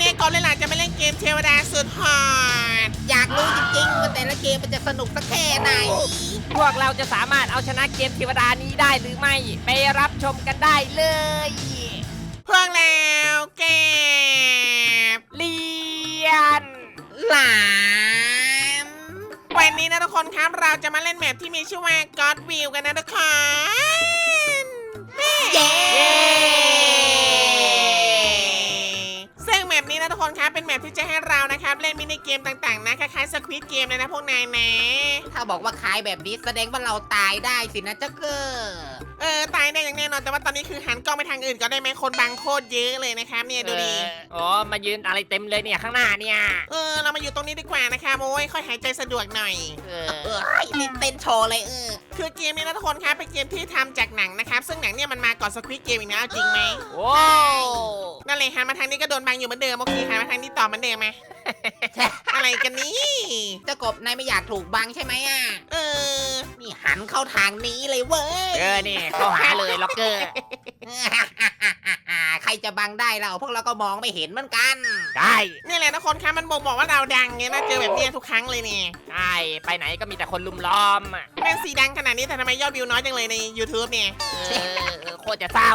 นี้ก่อนเลยหลังจะมาเล่นเกมเทวดาสุดฮอตอยากรู้จริงๆว่าแต่ละเกมมันจะสนุกสักแค่ไหน พวกเราจะสามารถเอาชนะเกมเทวดานี้ได้หรือไม่ ไปรับชมกันได้เลย พวกแล้วเก็บเลียน หลามวันนี้นะทุกคนครับเราจะมาเล่นแมปที่มีชื่อว่า God View กันนะทุกคน เย้ คนครับเป็นแมปที่จะให้เรานะครับเล่นมินิเกมต่างๆนะคล้ายๆสควิตเกมเลยนะพวกนายนะถ้าบอกว่าขายแบบนี้แสดงว่าเราตายได้สินะเจ้าเกอร์เออตายได้อย่างแน่นอนแต่ว่าตอนนี้คือหันกล้องไปทางอื่นก็ได้ไหมคนบางโคตรเยอะเลยนะครับเนี่ยดูดิเอออ๋อมายืนอะไรเต็มเลยเนี่ยข้างหน้าเนี่ยเออเรามาอยู่ตรงนี้ดีกว่านะครับโอ้ยค่อยหายใจสะดวกหน่อยเอเอออไอ้นี่เต้นโชว์เลยเออคือเกมนี้นะทุกคนครับเป็นเกมที่ทำจากหนังนะครับ ซึ่งหนังเนี่ยมันมาก่อนสควิตเกมอีกนะเอาจริงไหมโอ้นั่นเลยหันมาทางนี้ก็โดนบังอยู่เหมือนเดิมโอเคหันมาทางนี้ต่อเหมือนเดิมไหม อะไรกันนี่ เจ้ากบนายไม่อยากถูกบังใช่ไหมอะ เออ นี่หันเข้าทางนี้เลยเว้ย เออนี่เข้าหาเลยล็อกเกอร์ใค รจะบังได้เราพวกเราก็มองไม่เห็นเหมือนกัน ได้ นี่แหละทุกคนครับมันบอกบอกว่าเราดังไงนะเจอแบบเนี้ยทุกครั้งเลยเนี่ยใช่ ไปไหนก็มีแต่คนลุมล้อมอะแม่งสีดังขนาดนี้แต่ทำไมยอดวิวน้อยจังเลยใน YouTube เนี่ย เออเออโคตรจะเศร้า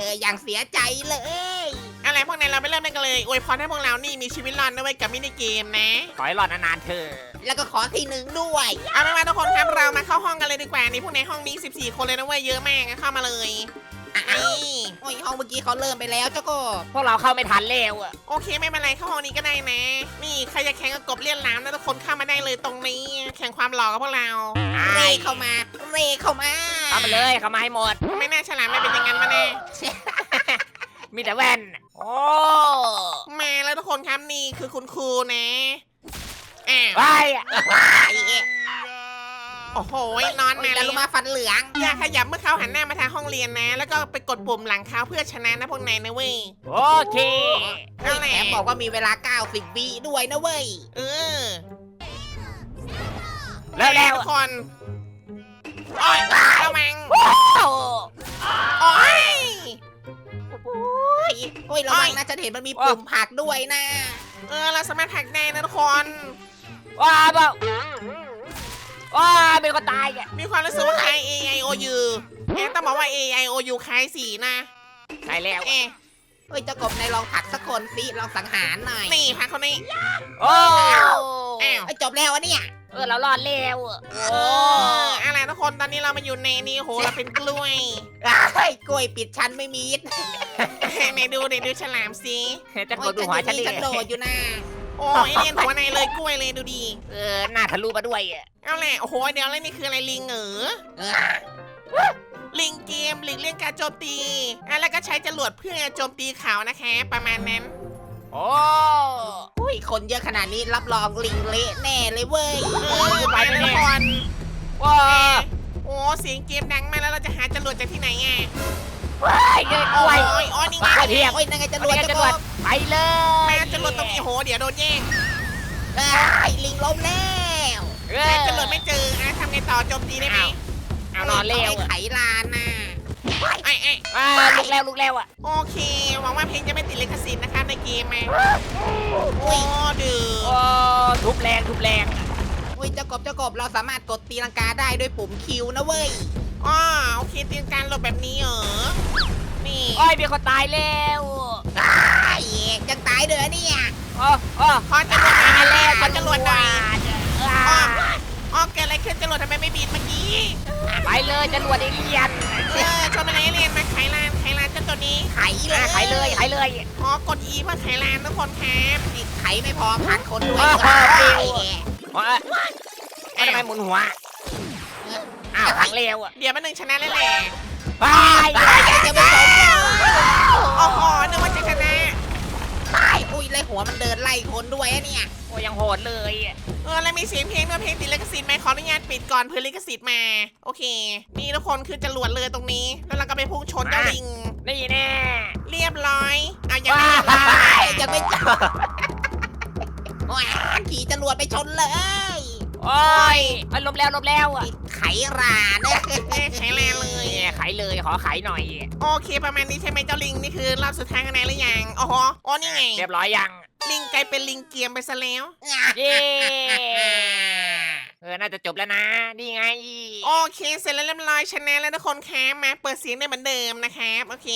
เอออย่างเสียใจเลย อะไรพวกนั้นเราไปเริ่มกันเลยอวยพรให้พวกเรานี่มีชีวิตรอดด้วยกับมินิเกมนะ ขอให้รอดนานๆเธอะแล้วก็ขอที่หนึ่งด้วย เอาเป็นว่าทุกคนครับเรามาเข้าห้องกันเลยดีกว่านี่พวกในห้องนี้ 14 คนเลยนะเว้ยเยอะมากเข้ามาเลยอ้า นี่วโอ้ยห้องเมื่อกี้เขาเริ่มไปแล้วเจ้าก็ พวกเราเข้าไม่ทันแล้วอะโอเคไม่เป็นไรเข้าห้องนี้ก็ได้นะ นี่ใครจะแข่งกับกบเลี่ยนหลามนะทุกคนเข้ามาได้เลยตรงนี้ แข่งความหล่อกับพวกเราเรเข้ามา เรเข้ามาเอามาเลยเข้ามาให้หมด ไม่น่าฉลามไม่เป็นอย่างนั้นมาแน่มีแต่แว่น โอ้มาแล้วทุกคนครับนี่คือคุณครูนะอ้าว ไปไอ้เอ๊ะ โอ้โหนอนโอ้มายแล้วรู้มาฟันเหลือง อย่าขยับเมื่อเขาหันหน้ามาทางห้องเรียนนะ แล้วก็ไปกดปุ่มหลังเขาเพื่อชนะนะพวกนายนะเว้ย โอเคเฮ้ยแถมบอกว่ามีเวลา 90 วิด้วยนะเว้ย เออแล้วแล้วทุกคนโอ้ยระวังโอ้โอ้ยโอ้ยโอ้ยระวังนะฉันเห็นมันมีปุ่มผลักด้วยนะ เออ เราสามารถผลักได้นะทุกคน ว้าเปล่า ว้าเป็นคนตายอะมีความรู้สึกว่าคล้าย A I O U แอนต้องบอกว่า A I O U คล้ายสีนะใช่แล้วเอ๊ะเฮ้ยเจ้ากบนายลองผลักสักคนสิลองสังหารหน่อยนี่พักคนนี้ โอ้อ้าวไอ้ยจบแล้วอะเนี่ย เออเรารอดแล้วอะเอโอ้ออะไรทุกคนตอนนี้เรามาอยู่ในนี่โหเราเป็นกล้วยเฮ้ยกล้วยปิดชั้นไม่มีดไหนดูไหนดูฉลามสิจะกดดูหัวฉันดิฉันโดดอยู่นะ โอ้ยเรียนหัวในเลยกล้วยเลยดูดี เออหน้าทะลุมาด้วยอะเอาแหละโอ้โหเดี๋ยวอะไรนี่คืออะไรลิงเหรอเออลิงเกมหลีกเลี่ยงการโจมตีอะแล้วก็ใช้จรวดเพื่อโจมตีเขานะคะ ประมาณนั้น โอ้อุ้ยคนเยอะขนาดนี้รับรองลิงเละแน่เลยเว้ยเออไปเลยทุกคนว้าโอ้เสียงเกมดังมากแล้วเราจะหาจรวดจากที่ไหนอะ ว้ายเอ้ยโอ้ว้ายยโอ้ยนี่ไงว้เพียบโอ้ยนั่นไงจะจรววยยจรววยยไปเลยแม่จรวดตรงนี้โหเดี๋ยวโดนแย่งเอ้ลิงล้มแล้วแม่จรวดไม่เจออะทำไงต่อโจมตีได้ไหมเอานอนเร็วไอ้อะไขลานน่ะไอ้ไอ้ลุกแล้วลุกแล้วอะโอเคหวังว่าเพลงจะไม่ติดลิขสิทธิ์นะครับในเกมไหมอุ้โอ้ดื้อทุบแรงทุบแรงอุ้ยเจ้ากบเจ้ากบเราสามารถกดตีลังกาได้ด้วยปุ่มคิวนะเว้ย อ๋อโอเคเตรียมการหลบแบบนี้เหรอ นี่โอ้ยมีคนตายแล้วไอ้เหี้ยยังตายเด้อเนี่ยโอ้โอ้ขอจรวดหน่อยตายแล้วขอจรวดหน่อยอ่าอ๋อเกิดอะไรขึ้นจรวดทำไมไม่บินเมื่อกี้ไปเลยจรวดเอเลียนเออชนไปไหนเรียนมาไขลานไขลานเจ้าตัวนี้ไขเลอ่ายขายเลยขายเลยอ๋อกด E เพื่อไขลานทุกคนครับนี่ไขไม่พอพันคนด้วยโอ้โหไอ้ปิวเหี้ยโอ้ยไม่ทำไมหมุนหัว อ้าวพังเร็วอะเดี๋ยวมาหนึ่งชนะแล้วแหละไปจะไปสมโอ้โหนึกว่าจะชนะตายอุ้ยเลยหัวมันเดินไล่คนด้วยอะเนี่ย โอ้ยังโหดเลยอะเออแล้วมีเสียงเพลงด้วยเพลงติดลิขสิทธิ์ไหมขออนุญาตปิดก่อนเพื่อลิขสิทธิ์มา โอเค นี่ทุกคนคือจรวดเลยตรงนี้ แล้วเราก็ไปพุ่งชนเจ้าลิง นี่แน่เรียบร้อยเอายังไม่ว้าเรียบร้อยยังไม่จบว้าขี่จรวดไปชนเลย โอ้โอ้ยเอ้ยลบแล้วลบแล้วอะไขรานะเอ้ยใช้แรงเลยเนี่ยขายเลยขอขายหน่อย โอเคประมาณนี้ใช่ไหมเจ้าลิงนี่คือรอบสุดท้ายกันไหนหรือยังอ๋ออ๋อนี่ไง เรียบร้อยยังลิงกลายเป็นลิงเกียมไปซะแล้วเย้เออน่าจะจบแล้วนะ นี่ไง โอเคเสร็จแล้วเรียบร้อยชนะแล้วทุกคนครับมาเปิดเสียงได้เหมือนเดิมนะครับโอเค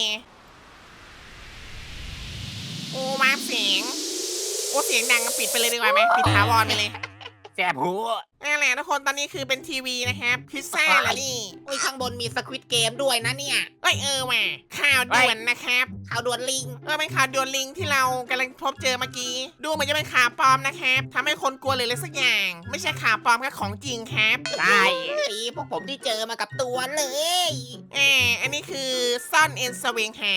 โอ้มาเสียงโอ้เสียงดังอะปิดไปเลยดีกว่าไหมปิดถาวรไปเลย แสบหู นั่นแหละทุกคนตอนนี้คือเป็นทีวีนะครับพิซซ่าแล้วนี่อุ้ยข้างบนมีสควิตเกมด้วยนะเนี่ยเอ้ยเออว่ะข่าวด่วนนะครับข่าวด่วนลิงเออเป็นข่าวด่วนลิงที่เรากำลังพบเจอเมื่อกี้ ดูเหมือนจะเป็นข่าวปลอมนะครับทำให้คนกลัวเลยเลยสักอย่าง ไม่ใช่ข่าวปลอมแค่ของจริงครับได้เฮ้ยพวกผมที่เจอมากับตัวเลยแอบอันนี้คือซ่อนเอ็นสเวงหา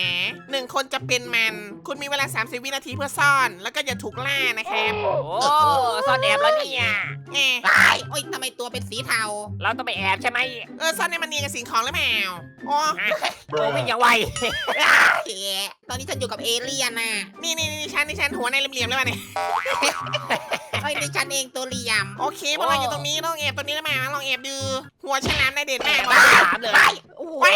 หนึ่งคนจะเป็นมัน คุณมีเวลา 30 วินาทีเพื่อซ่อน แล้วก็อย่าถูกล่านะครับโอ้ซ่อนแอบแล้วเนี่ยแอบตาย โอ้ยทำไมตัวเป็นสีเทา เราต้องไปแอบใช่ไหมเออซ่อนในมันเนียนกับสิ่งของหรือเปล่าอ๋อฮะโอ้วิ่งอย่างไว เอ๊ะตอนนี้ฉันอยู่กับเอเลี่ยนน่ะนี่นี่นี่ฉันนี่ฉันหัวในเหลี่ยมๆแล้ววะเนี่ยเฮ้ยนี่ฉันเองตัวเหลี่ยม โอเคพวกเราอยู่ตรงนี้ลองแอบตรงนี้แล้วมาลองแอบดู หัวฉลามได้เด็ดมากถามเลยไปโอ้โหไป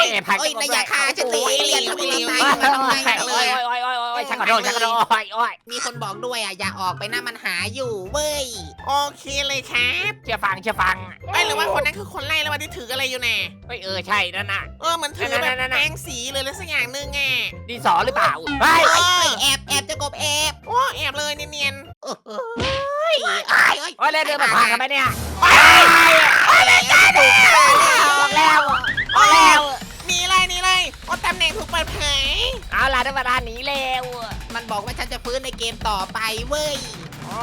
เอ้ยนายอย่าฆ่าฉันสิเอเลี่ยนทำไมเราตายโอ้กันมาทำไมยเลโอ้ยยโอ้ยโอ้ยโอ้ย ฉันขอโทษฉันขอโทษโอ้ยโอ้ยมีคนบอกด้วยอะอย่าออกไปนะมันหาอยู่เว้ยโอเคเลยครับเชื่อฟังเชื่อฟังไอยหรือว่าคนนั้นคือคนไล่แล้ววันที่ถืออะไรอยู่น่ะเฮ้ยเออใช่นั่นน่ะ เออเหมือนถือแบบนั่นๆๆๆ แป้งสีเลยแล้วสักอย่างหนึงอะดินสอหรือเปล่าเฮ้ยเออเฮ้ยแอบแอบจะกบแอบโอ้แอบเลยเนียนโอ้โหเฮ้ยเอ้ยเอ้ยโอ้ยแล้วเดินมาผ่านทำไมเนี่ยๆไปออกแล้วออกแล้ว หนีเลยหนีเลยโอ้ตำแหน่งถูกเปิดเผยเอาล่ะได้เวลาหนีแล้วมันบอกว่าฉันจะฟื้นในเกมต่อไปเว้ยอ๋อ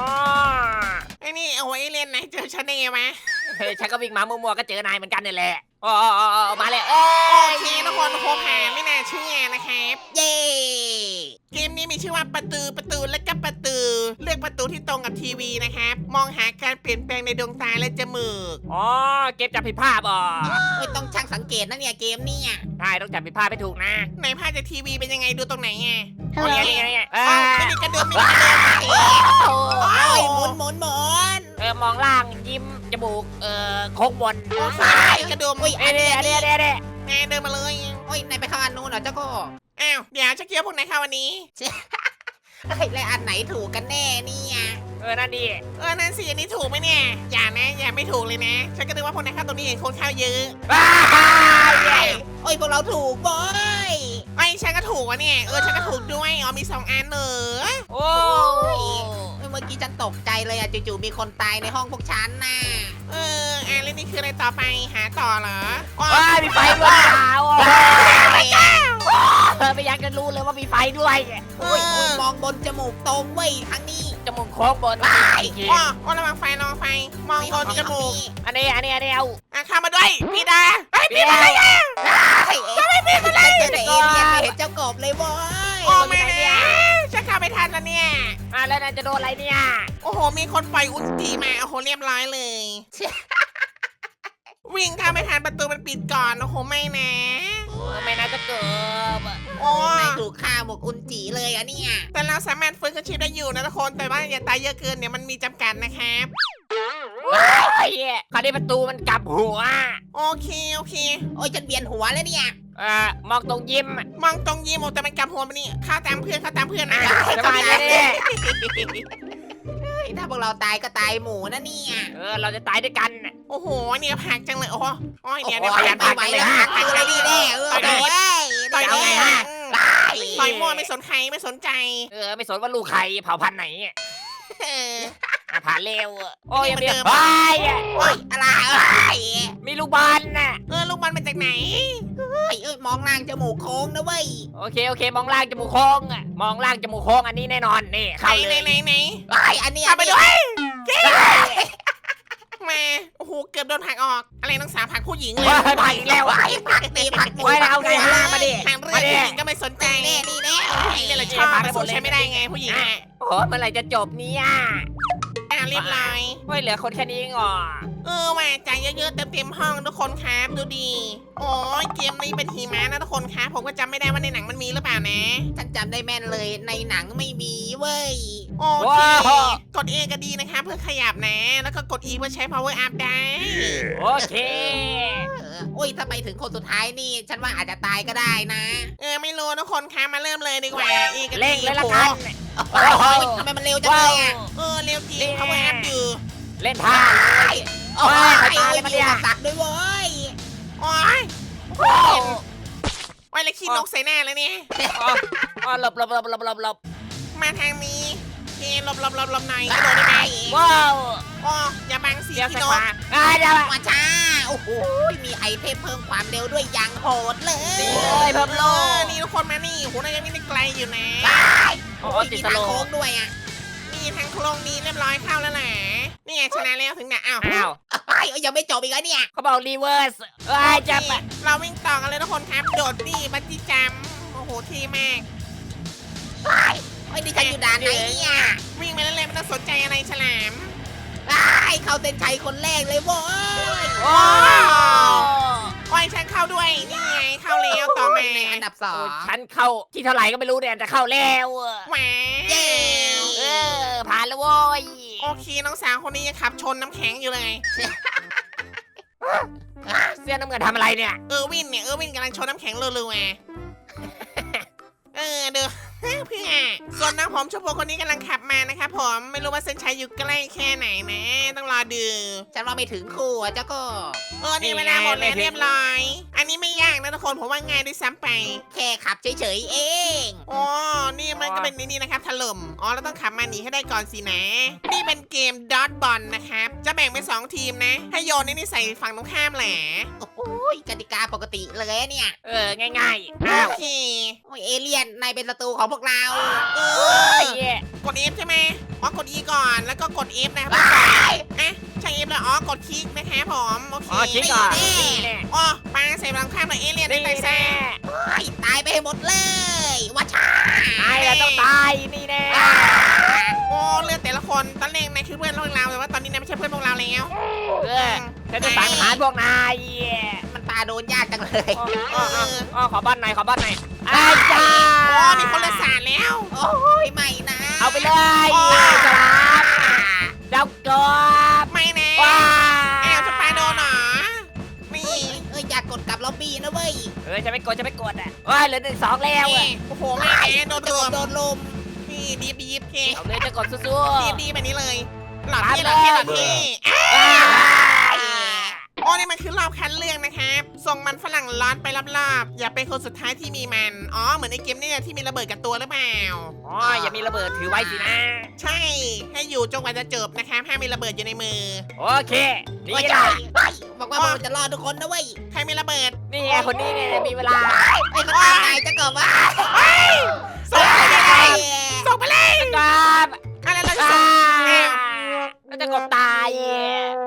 ไอ้นี่เอาไว้เล่นไหนเจอฉันได้ไงวะเฮ้ยฉันก็วิ่งมามัวๆก็เจอนายเหมือนกันนี่แหละอ๋ออ๋ออ๋อมาเลยเอ้โอยเคทุกคนโคผ่านไม่น่าเชื่อนะครับ เย้ เกมนี้มีชื่อว่าประตูประ ตูและก็ประตู เลือกประตูที่ตรงกับทีวีนะครับ มองหาการเปลี่ยนแปลงในดวงตาและจมูกอ๋อเก็บจับผิดภาพอะเฮ้ยต้องช่างสังเกตนะเนี่ยเกมเนี่ยใช่ต้องจับผิดภาพให้ถูกนะในภาพจากทีวีเป็นยังไงดูตรงไหนไงโอ้ยนี่ไงนี่ไงเออ๋ออไม่มีกระเดื่องไม่มีกระเดื่อง โอ้ยหมุนหมุนหมุนเออมองล่างยิ้มจมูกเออโค้งบนโอ้ยกระเดื่องเฮ้ยเอ้ยเดี๋ยวเดี๋ยวเดี๋ยวเดี๋ยวแน่เดินมาเลย โอ้ยนายไปเข้าอันนู้นเหรอเจ้าก็อ้าว เดี๋ยวจะเกี่ยวพวกไหนคะวันนี้ เฮ้ยแล้วอันไหนถูกกันแน่เนี่ยเออนั่นดิเออนั่นสิอันนี้ถูกไหมเนี่ย อย่านะ อย่าไม่ถูกเลยนะ ฉันก็นึกว่าพวกนายเข้าตรงนี้เห็นคนเข้าเยอะว้าวเย้โอ้ยพวกเราถูกบอยไอ้ยฉันก็ถูกวะเนี่ย เออฉันก็ถูกด้วยอ๋อมีสองอันเหรอโอ้เมื่อกี้ฉันตกใจเลยอะจู่ๆมีคนตายในห้องพวกฉันน่ะเอออะแล้วนี่คืออะไรต่อไปหาต่อเหรออ๋อว้ายมีไฟด้วยเปล่าโด้วยเอโอ้ยโอ้ยอมองบนจมูกตรงเว้ยทางนี้จมูกโค้งบนอ๋ออ๋อระวังไฟระวังไฟ มองบนจมูกอันนี้อันนี้อันนี้เอาอะเข้ามาด้วยพี่ดาไอ้ยพี่พี่ดาดาเฮ้ยเอ๊ะฉันเจอเอเลี่ยนไม่เห็นเจ้ากบเลยเว้ยโอ้ไม่นะฉันเข้าไม่ทันแล้วเนี่ยอะแล้วนายจะโดนอะไรเนี่ย โอ้โห มีคนปล่อยอุจจีมาโอ้โหเรียบร้อยเลยวิ่งเข้าไม่ทันประตูมันปิดก่อน โอ้โห ไม่นะเออไม่น่าจะเกิดโอ้นายถู กฆ่าหมกอุนจีเลยอะเนี่ย แต่เราสามารถฟื้นคืนชีพได้อยู่นะทุกคน แต่ว่าอย่าตายเยอะเกินเนี่ยมันมีจำกัดนะครับ ไอ้เหี้ยคราวนี้ประตูมันกลับหัว โอเคโอเค โอ้ยฉันเบียนหัวแล้วเนี่ย เอ่อมองตรงยิ้มมองตรงยิ้มโอ้แต่มันกลับหัวมานี่เข้าตามเพื่อนเข้าตามเพื่อนนะอะสบายเลยเนี่ยเฮ้ยถ้าพวกเราตายก็ตายหมู่นะเนี่ย เออเราจะตายด้วยกัน โอ้โหเนี่ยผักจังเลยโอ้โหโอ้ยเดี๋ยวโอ้เดี๋ยวโหขยันไม่ผักไหวจังเลยแล้วผักคือจัอะงไรเลยดีแน่เออต่อยโอ้ย ต่อยเอาไงฮะได้ ต่อยมั่วไม่สนใครไม่สนใจเออไม่สนว่าลูกใครเผ่าพันธุ์ไหนอะเออผ่านเร็วอะโอ้ยนี่ยังมันไม่เดิมไปอะโอ้ยอะไรเอ้ยมีลูกบอลน่ะ เออลูกบอลมาจากไหนเฮ้ยเอ้ยมองนางจมูกโค้งนะเว้ยโอเคโอเค มองล่างจมูกโค้งอะมองล่างจมูกโค้งอันนี้แน่นอนนี่ไหนเข้าไหเลนยไหนไหนไอ้ยอันนี้เข้าไปอันนี้ด้วยมา โอ้โห เกือบโดนผลักออก อะไรน้องสาวผลักผู้หญิงเลยว้ายผ่านอีกแล้วไอ้อะผักตีผักหมูไว้แล้วเอาไงฮะมาดิทางเรื่องผู้หญิงก็ไม่สนใจแน่นี่แน่ผู้หญิงเนี่ยแหละชอบมาสู้ใช้ไม่ได้ไงผู้หญิงอะโอ้เมื่อไหร่จะจบเนี่ยอะเรียบร้อย เฮ้ยเหลือคนแค่นี้เองเหรอ เออว่ะจ่ายเยอะๆเต็มเต็มๆห้องทุกคนครับดูดี โอ้ยเกมนี้เป็นหิมะนะทุกคนครับผมก็จำไม่ได้ว่าในหนังมันมีหรือเปล่านะ ฉันจำได้แม่นเลยในหนังไม่มีเว้ย โอเคกด A ก็ดีนะคะเพื่อขยับนะ แล้วก็กด E เพื่อใช้ power up ได้ โอเค เอออุ้ยถ้าไปถึงคนสุดท้ายนี่ ฉันว่าอาจจะตายก็ได้นะเออไม่รู้ทุกคนคะมาเริ่มเลยดีกว่า E กับ D เร่งเลยละโอ้กันโห โอ้ยทำไมมันเร็วจังเลยอะเออเร็วจริง power up อยู่ เล่นท่าโอ้ย ว้ายไอ้ตายเลยยปะมีเนี่ยอุปสรรคด้วยเว้ยโอ้ยโอ้โอ้ยแล้วขี้นกใส่หน้าเลยเนี่ยอ๋ออ๋อหลบหลบหลบหลบหลบหลบมาทางนี้โอเคหลบหลบหลบหลบหน่อยกระโดดได้ไหมว้าวอ๋ออย่าบังสีเดี๋ยวขี้ซ้ายนขกวาอ่าเดี๋ยวมาช้าโอ้โหมีไอเทมเพิ่มความเร็วด้วยอย่างโหดเลยนี่เลยเพิ่มโลเออนี่ทุกคนมานี่โหน่าจะไม่ได้ไกลอยู่นะโอ้โอ้ยติมีดสทางโลโค้งด้วยอะนี่ทางโครงดีเรียบร้อยเข้าแล้วแหละนี่ไง ชนะแล้วถึงไหนอ้าวอ้าวไอ้ยยังไม่จบอีกแล้วเนี่ย เขาบอกรีเวิร์สเอ้ยจับนี่เราวิ่งต่อกันเลยทุกคนครับ โดดนี่บัตจี้จัมป์โอ้โหเทีมากไอ้ยนี่ฉันอยู่ด่านไหนเนี่ยวิ่งไปเรื่อยๆไม่ต้องสนใจอะไรฉลามไอ้ยเข้าเส้นชัยคนแรกเลยเว้ยโอ้ โอ้ยฉันเข้าด้วย นี่ไงเข้าแล้วต่อมาในอันดับสอโอ้งฉันเข้าที่เท่าไหร่ก็ไม่รู้เนี่ยแต่เข้าแล้วแหวเย้เออ ผ่านแล้วโว้ยโอเคน้องสาวคนนี้ยังขับชนน้ำแข็งอยู่เลย เสื้อน้ำเงินทำอะไรเนี่ย เออร์วินเนี่ย เออร์วินกำลังชนน้ำแข็งเร็วๆไง เออเด้อเพื่อ ส่วนน้องผมชมพูคนนี้กำลังขับมานะครับผมไม่รู้ว่าเส้นชัยอยู่ใกล้แค่ไหนนะ ต้องรอดูฉันว่าไม่ถึงคู่อะเจ้าก็เออนี่เวลาหมดแล้วเรียบร้อย อันนี้ไม่ยากนะทุกคนผมว่าง่ายด้วยซ้ำไปแค่ขับเฉยๆเองอ๋อนี่มันก็เป็นนี่นะครับถล่มอ๋อเราต้องขับมาหนีให้ได้ก่อนสินะ นี่เป็นเกมดอทบอลนะครับ จะแบ่งเป็นสองทีมนะให้โยนนี่ใส่ฝั่งตรงข้ามแหละโอ้โหกติกาปกติเลยเนี่ย เออง่ายๆโออ้าวเคโอ้ยเอเลี่ยนนายเป็นศัตรูของพวกเรา เอไอ้อเหี้ยกด F ใช่ไหมอ๋อกด E ก่อนแล้วก็กด F นะครับไปอะใช่ F แล้วอ๋อกดคลิกนะครับผมโอเคอ๋อชิคก่อน นี่นี่แน่อ๋อปาใส่ฝั่งข้ามหน่อยเอเลี่ยนได้นี่ไปแน่แซ่ไอ้ตายไปให้หมดเลยว่าช้าตายแล้วต้องตายนี่แน่โอ้เลือดแต่ละคนตอนแรกนายคือเพื่อนพวกเราแต่ว่าตอนนี้นายไม่ใช่เพื่อนพวกเราแล้วเออฉันจะสังหารพวกนายมันปาโดนยากจังเลยอ๋ออ๋ออ๋อขอบ้านหน่อยขอบ้านหน่อย อาจ้าโอ้มีคนละสารแล้ว โอ้ยไม่นะเอาไปเลยโอ้สลามเจ้ากบไม่นะว้าอ้าวจะปาโดนเหรอนี่เอ้ยอยากกดกลับล็อบบี้นะเว้ยเออจะไม่กดจะไม่กดอะว้ายเหลือหนึ่งสองแล้วอะนี่โอ้โหไม่นะโดนรวมโดนลมนี่ดีบดีบเคเอาเลยจะกดสู้ดีบดีแบบนี้เลย หลอดตามที่หลอดที่หลอดเลยที่ๆว้ายโอ้นี่มันคือรอบคัดเลือกนะครับส่งมันฝรั่งร้อนไปรอบๆอย่าเป็นคนสุดท้ายที่มีมัน อ๋อ เหมือนในเกมเนี่ยที่มีระเบิดกับตัวหรือเปล่า อ๋ออย่ามีระเบิดถือไว้สินะ ใช่ ให้อยู่จนกว่าจะจบนะครับห้ามมีระเบิดอยู่ในมือ โอเคนี่โอ้ยล่ะเฮ้ยบอกว่ามันจะรอดทุกคนนะเว้ยใครมีระเบิดนี่ไงคนนี้เนี่ยมีเวลา ไอ้ยเขาตามนายจะเกิดว่าส่งไปเลยไอ้ส่งไปเลยกบอะไรเราจะอ่าส่งแล้ว จะกบตาย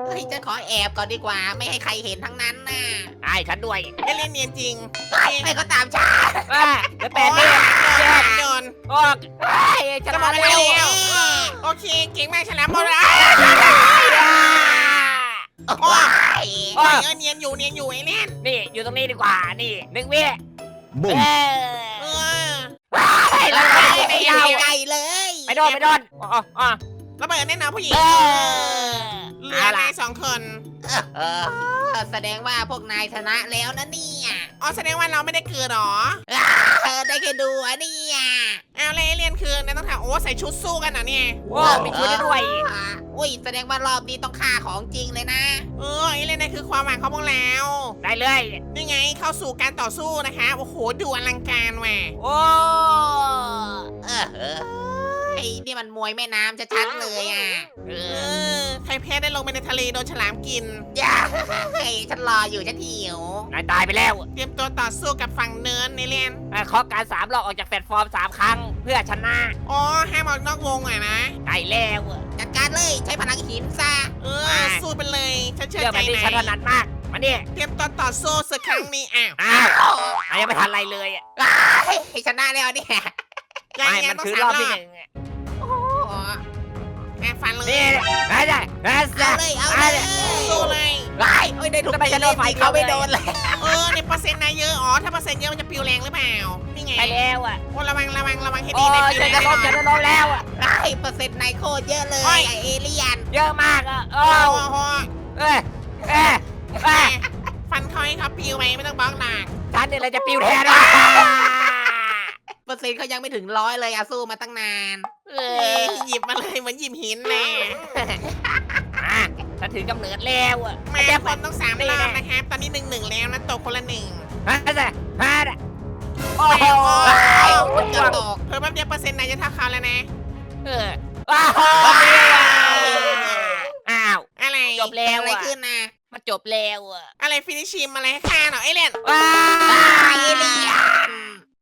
เฮ้ยฉันขอแอบก่อนดีกว่า ไม่ให้ใครเห็นทั้งนั้นน่ะไอ้ฉันด้วยเอเลี่ยนเนียนจริงไอ้ยเขาตามฉันอ่าเหลือแปดเดือนโดนโดนโอ้ยชจะนะบอกแล้ไม่วได้แล้วโอเคเก่งมากฉลามหมดแล้วโอ้ยเออเนียนอยู่เนียนอยู่เอเลี่ยนนี่อยู่ตรงนี้ดีกว่านี่หนึ่งวิบุ้มเอเอออไปแล้วไปไม่ไม่ยาเอาวไกลเลยไปโดนไปโดนอ๋ออ๋อ ระเบิดแน่นอนผู้หญิงเออเหลือในสองคนเออแสดงว่าพวกนายชนะแล้วนะเนี่ยอ๋อแสดงว่าเราไม่ได้เกิดหรอเออได้แค่ดูอะเนี่ยเอาเลยเอเลี่ยนคือนายต้องถามโอ้ใส่ชุดสู้กันเหรอเนี่ยโอ้มีชุดด้วยอะอุ้ยแสดงว่ารอบนี้ต้องฆ่าของจริงเลยนะ เออเอเลี่ยนนั่นคือความหวังของพวกเราได้เลยนี่ไงเข้าสู่การต่อสู้นะคะ โอ้โหดูอลังการว่ะโอ้เออ เออไอ้นี่มันมวยแม่น้ำชัดๆเลยอะเอเอออใครแพ้ได้ลงไปในทะเลโดนฉลามกิน อย่าเฮ้ยฉันรออยู่ฉันหิวนายตายไปแล้วเตรียมตัวต่อสู้กับฝั่งเนินในเลียนอะเคาะการสามรอบออกจากแพลตฟอร์มสามครั้ง เพื่อชนะอ๋อห้ามออกนอกวงอะนะได้แล้วจัดการเลยใช้พลังหินซะเออ สู้ไปเลย ฉันเชื่อเรื่องใจแบบนี้นาฉันถนัยดมาก มาเนี่ยเตรียมตัวต่อสู้สักครั้งนี้อ้าวอ้าวอะยังไม่ทันอะไรเลยอะเฮ้ยชนะแล้วเนี่ยยัง ไม่ยัมังนต้องคือสารมอบรที่อหบนึ่งอะโอ้อะฟันเลยนี่ได้ได้ได้เอาเลยเอาเลยสู้เลยไล่โอ้ยได้ถูกทำไมฉันโดนไฟตีเขาไม่เดียวเลยโดนเลยเออในเปอร์เซ็นต์นายเยอะอ๋อถ้าเปอร์เซ็นต์เยอะมันจะปิวแรงหรือเปล่านี่นี่ไงไปแล้วอะโอ้ระวังระวังระวังให้โอ้ดีนะยฉันจะล้มฉันจะล้มแล้วอะไอ้เปอร์เซ็นต์ในโคตรเยอะเลยไอเอเลี่ยนเยอะมากอะโอ้โอ้โหเอ้ยเอ้ยเอ้ยฟันเขาให้เขาปิวไปไม่ต้องบล็อกหนักฉันเนี่ยเลยจะปิวแทนอะเปอร์เซ็นต์เขายังไม่ถึงร้อยเลยอะสู้มาตั้งนาน เอเอ้อยหยิบมาเลยเหมือนหยิบหินแน่อะฉันถือกำเนิดแล้วอะมาแค่คนต้องสามรอบนะครับ ตอนนี้หนึ่งหนึ่งแล้วนะตกคนละหนึ่งฮะจ้ะฮะจ้ะโอ้โหคนจะตกเพิ่มแป๊บเดียวเปอร์เซ็นต์นายจะเท่าเขาแล้วนะ เออว้าวอ้าว อะไรจบแล้วอะไรอะขึ้นนะมันจบแล้วอะอะไรฟินิชิมอะไรให้ฆ่าหน่อยไอ้เล่นว้าไอเอเลี่ยน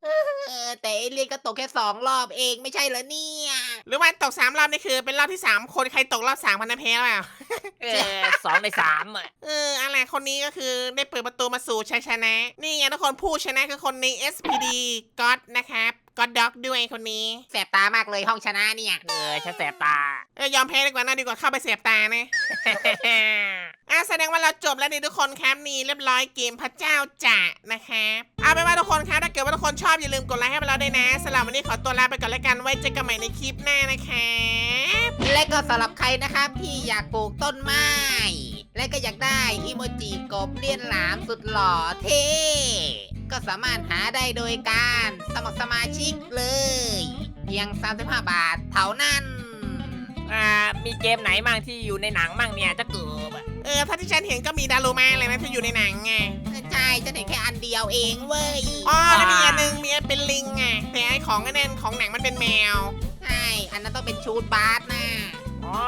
เออแต่เอเลี่ยนก็ตกแค่สองรอบเองไม่ใช่เหรอเนี่ยหรือว่าตกสามรอบนี่คือเป็นรอบที่สามคนใครตกรอบสามพันธุ์แพ้แล้วเปล่าเออสองในสามอะเอออะไรคนนี้ก็คือได้เปิดประตูมาสู่ชัยชนะ นี่ไงทุกคนผู้ชนะคือคนใน SPD God นะครับ God Dog ด้วยคนนี้ แสบตามากเลยห้องชนะเนี่ย เออฉันแสบตา เออยอมแพ้ดีกว่านะดีกว่าเข้าไปเสียบตานะอะ แสดงว่าเราจบแล้วนี่ทุกคนครับนี่เรียบร้อยเกมพระเจ้าจะนะครับเอาเป็นว่าทุกคนครับถ้าเกิดว่าทุกคนชอบอย่าลืมกดไลค์ให้เราด้วยนะสำหรับวันนี้ขอตัวลาไปก่อนแล้วกันไว้เจอกันใหม่ในคลิปหน้านะครับและก็สำหรับใครนะครับที่อยากปลูกต้นไม้ และก็อยากได้อีโมจิกบเลียนหลามสุดหล่อเท่ก็สามารถหาได้โดยการสมัครสมาชิกเลย เพียง 35 บาทเท่านั้น อ่ามีเกมไหนบ้างที่อยู่ในหนังบ้างเนี่ยจะเกิบอะ เออถ้าที่ฉันเห็นก็มีดารุมาเลยนะที่อยู่ในหนังไงใช่ฉันเห็นแค่อันเดียวเองเว้ยอ๋อแล้วมีอันหนึงมีอันเป็นลิงไงแต่ไอของอันนั้นของหนังมันเป็นแมว ใช่อันนั้นต้องเป็นชูดบาสนะอ๋อ